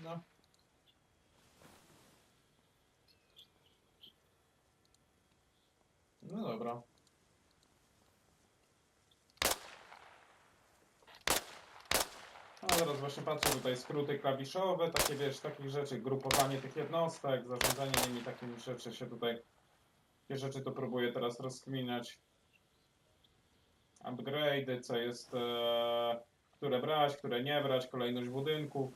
No. No dobra. A teraz właśnie patrzę tutaj skróty klawiszowe, takie wiesz, takich rzeczy, grupowanie tych jednostek, zarządzanie nimi, takimi rzeczy się tutaj, takie rzeczy to próbuję teraz rozkminiać. Upgrade'y, co jest, e, które brać, które nie brać, kolejność budynków.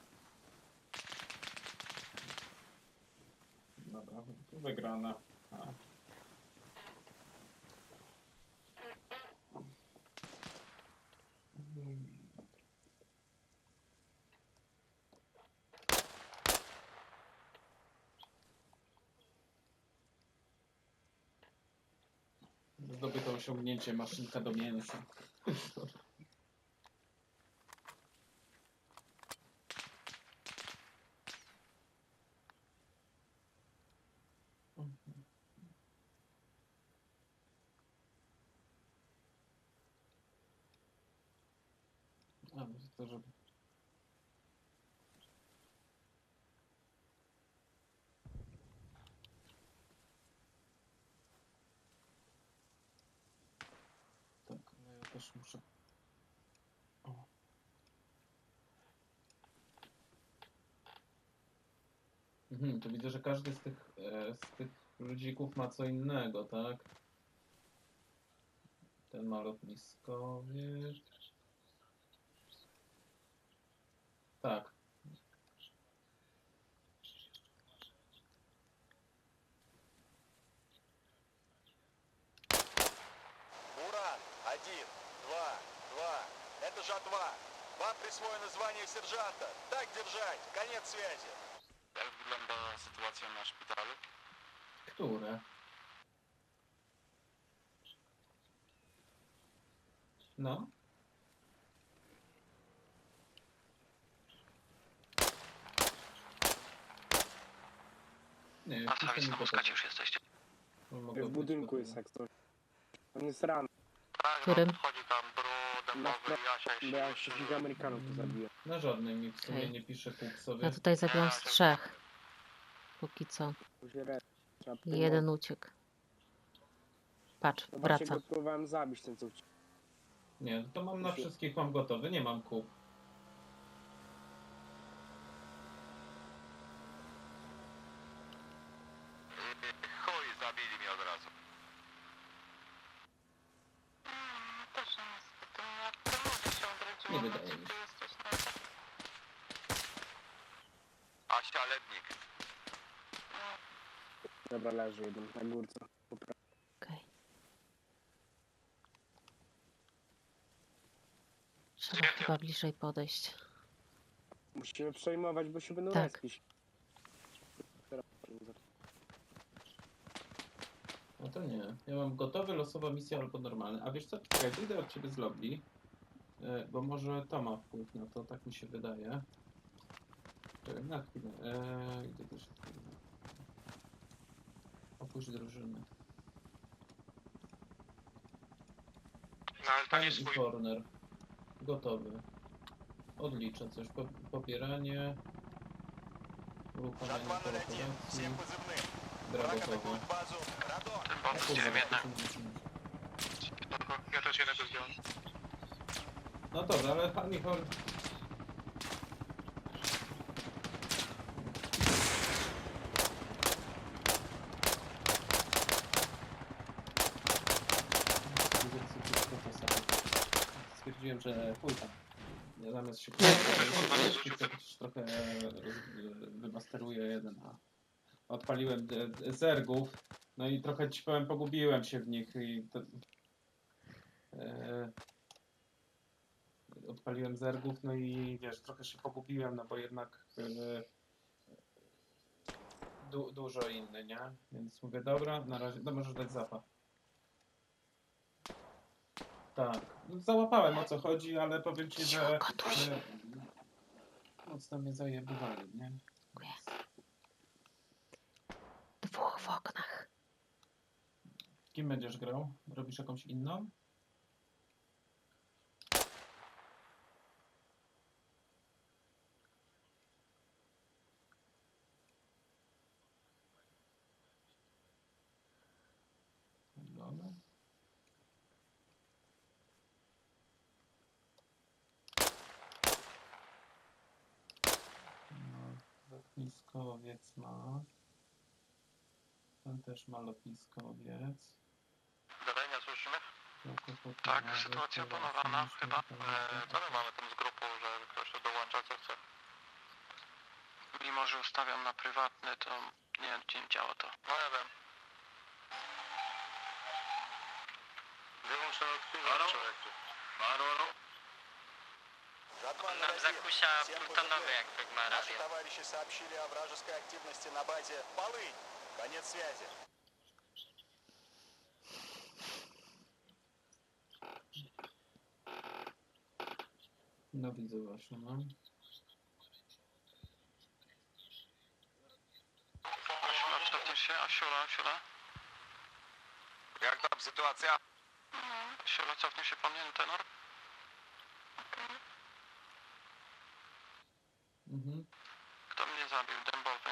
Dobra, tu wygrana. A. Zdobyto osiągnięcie maszynka do mięsa. Tak, no ja też muszę... Mhm, to widzę, że każdy z tych, e, z tych ludzików ma co innego, tak? Ten ma lotniskowiec. Tak. Уран, один, два, два. Это жатва. Вам присвоено звание сержанта. Так держать. Конец связи. Jak wygląda sytuacja na szpitalu? Które? No. Nie, znowu skacie już jesteście. Mogą W budynku jest jak coś. On jest rano, Tak, Którym? no, tam Bro, Na Dębowy, Jasia ja Silusz. wszystkich Amerykanów tu zabiję. Na żadnej mi w sumie Okej. nie pisze kupcowy. Ja tutaj zabiłam z trzech. Póki co. Tu się re- trzeba I jeden uciekł. Patrz, No właśnie wraca. go próbowałem zabić ten co uciekł. Nie, to mam na wszystkich mam gotowy, nie mam kup. Chuj, zabili mnie od razu. Też niestety, no jak to może się odrodziło, Nie wydaje mi się. Asia Lednik. Dobra, leży jeden na górce. Popra- Okej. Trzeba chyba bliżej podejść. Musimy przejmować, bo się będą Tak. respić. Teraz- No to nie. Ja mam gotowy, losowa misja albo normalny. A wiesz co? Czekaj, wyjdę od ciebie z lobby. e, Bo może to ma wpływ na to, tak mi się wydaje. Czekaj, na chwilę. E, idę też. Opuść drużynę. No ale to Time nie i swój. corner. Gotowy. Odliczę coś. Po, pobieranie. Uruchamianie Жатва 01. operacji. Всем позывным. Gra Враг gotowa. атакует базу. Радон. Dębowy, Kurwa, zdziwiam jednak. to się nie liczy. Ja też jednego zdjąłem. No dobra, ale pan Michał... Stwierdziłem, że chuj tam. Ja zamiast się trochę e, wymasteruję jeden, a odpaliłem d- d- zergów, no i trochę ci powiem, pogubiłem się w nich i to, e, odpaliłem zergów, no i wiesz, trochę się pogubiłem, no bo jednak e, du, dużo inny, nie? Więc mówię, dobra, na razie, no możesz dać zapach. Tak, no, załapałem o co chodzi, ale powiem ci, że że mocno mnie zajebywali, nie? Dwóch w oknach. Kim będziesz grał? Robisz jakąś inną? Dobra. No, lotnisko owiec ma. Ten też ma lotnisko owiec. Zadania słyszymy? Tak, sytuacja panowana chyba. E, Dalej no, mamy tam z grupą, że ktoś się dołącza co chce. Mimo, że ustawiam na prywatny, to nie, nie działa to. No ja wiem. Нам 01. закуся ПЗД. як Наши товарищи сообщили о вражеской активности на базе Полынь. Конец связи. No widzę właśnie, no. Asiula, cofnij się, Asiula, Asiula. Sytuacja? Asiula, cofnij się po mnie, tenor. Mhm. Kto mnie zabił? Dębowy.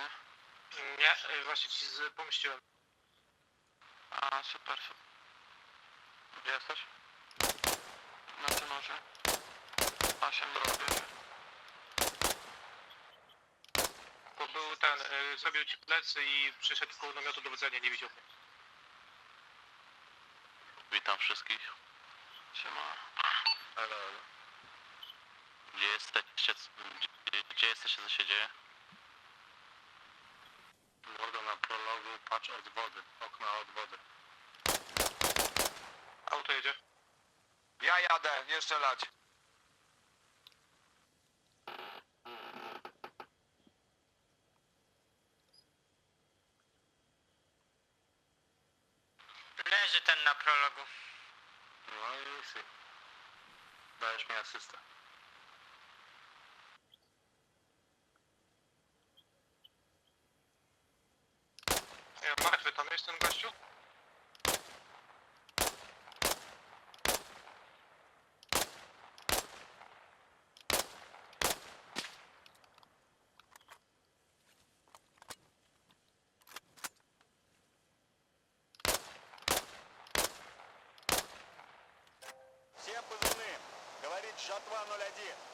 Nie, właśnie ci pomyśliłem. A, super, super. Gdzie jesteś? Na tenorze. Asia mnie zabierze. Bo był ten, y, zrobił ci plecy i przyszedł koło namiotu dowodzenia, nie widział mnie. Witam wszystkich. Siema. Ale... Gdzie jesteście? Gdzie, gdzie jesteście? Co się dzieje? Mordo na prologu, patrz od wody, okna od wody. Auto jedzie. Ja jadę, nie strzelać. Leży ten na prologu. No i si. Dajesz mi asystę. Ja martwy, tam jest ten gościu? Всем позывным. Говорит Жатва 01.